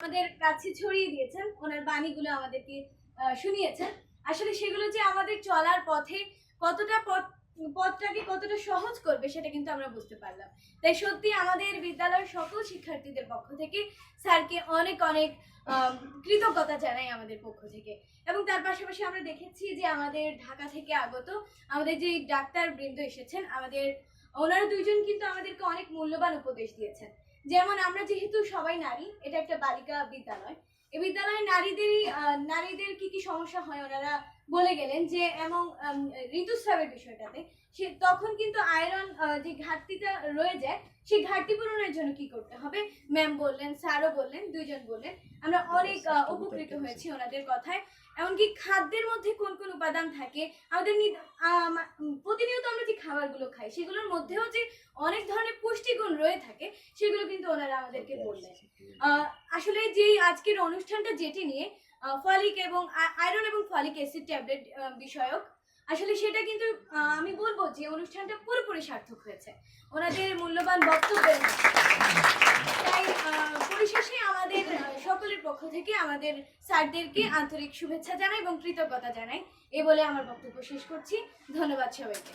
আমাদের কাছে ছড়িয়ে দিয়েছেন, ওনার বাণীগুলো আমাদেরকে শুনিয়েছেন। আসলে সেগুলো যে আমাদের চলার পথে কতটা পথ, পথটাকে কতটা সহজ করবে সেটা কিন্তু আমরা বুঝতে পারলাম। তাই সত্যি আমাদের বিদ্যালয়ের সকল শিক্ষার্থীদের পক্ষ থেকে স্যারকে অনেক অনেক কৃতজ্ঞতা জানাই আমাদের পক্ষ থেকে। এবং তার পাশাপাশি আমরা দেখেছি যে আমাদের ঢাকা থেকে আগত আমাদের যে ডাক্তার বৃন্দ এসেছেন, আমাদের ওনারা দুইজন কিন্তু আমাদেরকে অনেক মূল্যবান উপদেশ দিয়েছেন। যেমন আমরা যেহেতু সবাই নারী, এটা একটা বালিকা বিদ্যালয়। এই বিদ্যালয়ে নারীদেরই নারীদের কি কি সমস্যা হয়? ওনারা বলে গেলেন যে এবং ঋতুস্রাবের বিষয়টাতে সে তখন কিন্তু আয়রন যে ঘাটতিটা রয়ে যায় সেই ঘাটতি পূরণের জন্য কি করতে হবে? ম্যাম বললেন স্যারও বললেন দুইজন বললেন। আমরা অনেক উপকৃত হয়েছি ওনাদের কথায়। এমনকি খাদ্যের মধ্যে কোন কোন উপাদান থাকে? আমাদের প্রতিনিয়ত আমরা যে খাবারগুলো খাই সেগুলোর মধ্যেও যে অনেক ধরনের পুষ্টিগুণ রয়ে থাকে সেগুলো কিন্তু ওনারা আমাদেরকে বললেন। আসলে যে আজকের অনুষ্ঠানটা যেটি নিয়ে ফলিক এবং আয়রন এবং ফলিক অ্যাসিড ট্যাবলেট বিষয়ক। আসলে সেটা কিন্তু আমি বলব যে অনুষ্ঠানটা পুরোপুরি সার্থক হয়েছে। ওনাদের মূল্যবান বক্তব্যের তাই পরিশেষে আমাদের সকলের পক্ষ থেকে আমাদের স্যারদেরকে আন্তরিক শুভেচ্ছা জানাই এবং কৃতজ্ঞতা জানাই। এ বলে আমার বক্তব্য শেষ করছি। ধন্যবাদ সবাইকে।